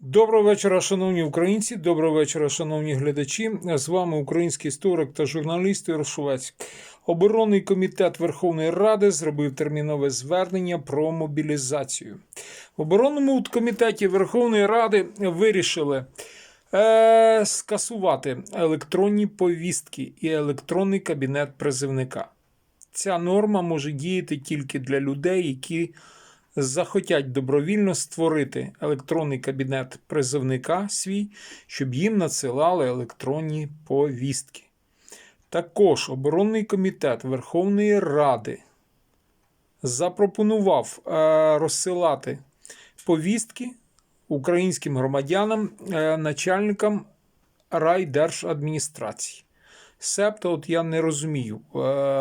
Доброго вечора, шановні українці. Доброго вечора, шановні глядачі. З вами український історик та журналіст Ігор Шувець. Оборонний комітет Верховної Ради зробив термінове звернення про мобілізацію. В оборонному комітеті Верховної Ради вирішили е, скасувати електронні повістки і електронний кабінет призивника. Ця норма може діяти тільки для людей, які захотять добровільно створити електронний кабінет призовника свій, щоб їм надсилали електронні повістки. Також оборонний комітет Верховної Ради запропонував е, розсилати повістки українським громадянам, е, начальникам райдержадміністрації. Себто, от я не розумію. Е,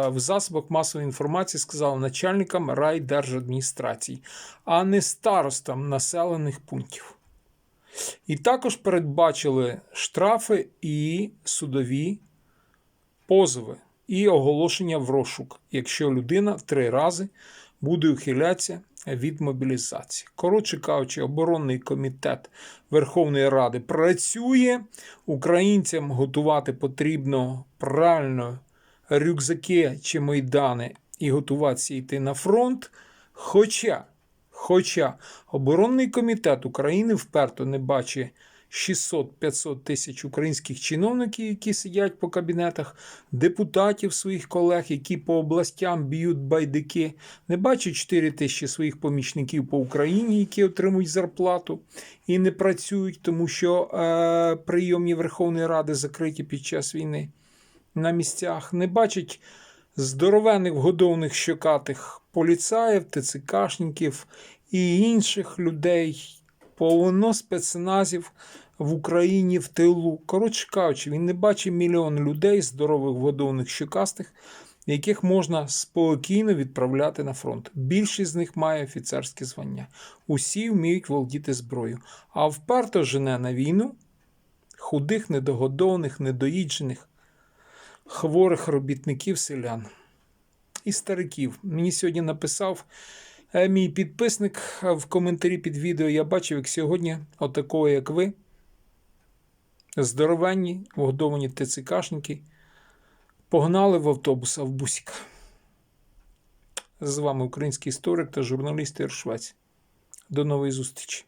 В засобах масової інформації сказали начальникам райдержадміністрацій, а не старостам населених пунктів. І також передбачили штрафи і судові позови, і оголошення в розшук, якщо людина три рази буде ухилятися від мобілізації. Коротше кажучи, оборонний комітет Верховної Ради працює. Українцям готувати потрібно правильно рюкзаки чи майдани і готуватися йти на фронт. Хоча, хоча оборонний комітет України вперто не бачить 600-500 тисяч українських чиновників, які сидять по кабінетах, депутатів своїх колег, які по областям б'ють байдики, не бачить 4 тисячі своїх помічників по Україні, які отримують зарплату і не працюють, тому що е, прийомні Верховної Ради закриті під час війни на місцях, не бачить здоровених вгодованих щокатих поліцаїв, ТЦКшників і інших людей, повно спецназів в Україні в тилу. Коротше кажучи, він не бачить мільйон людей, здорових вгодованих щокастих, яких можна спокійно відправляти на фронт. Більшість з них має офіцерське звання. Усі вміють володіти зброєю, а вперто жене на війну худих, недогодованих, недоїджених, хворих робітників селян і стариків. Мені сьогодні написав мій підписник е, в коментарі під відео. Я бачив, як сьогодні, отакого, як ви, здоровенні, вгодовані ТЦКшники, погнали в автобус, а в бусіка. З вами український історик та журналіст Іршвець. До нової зустрічі!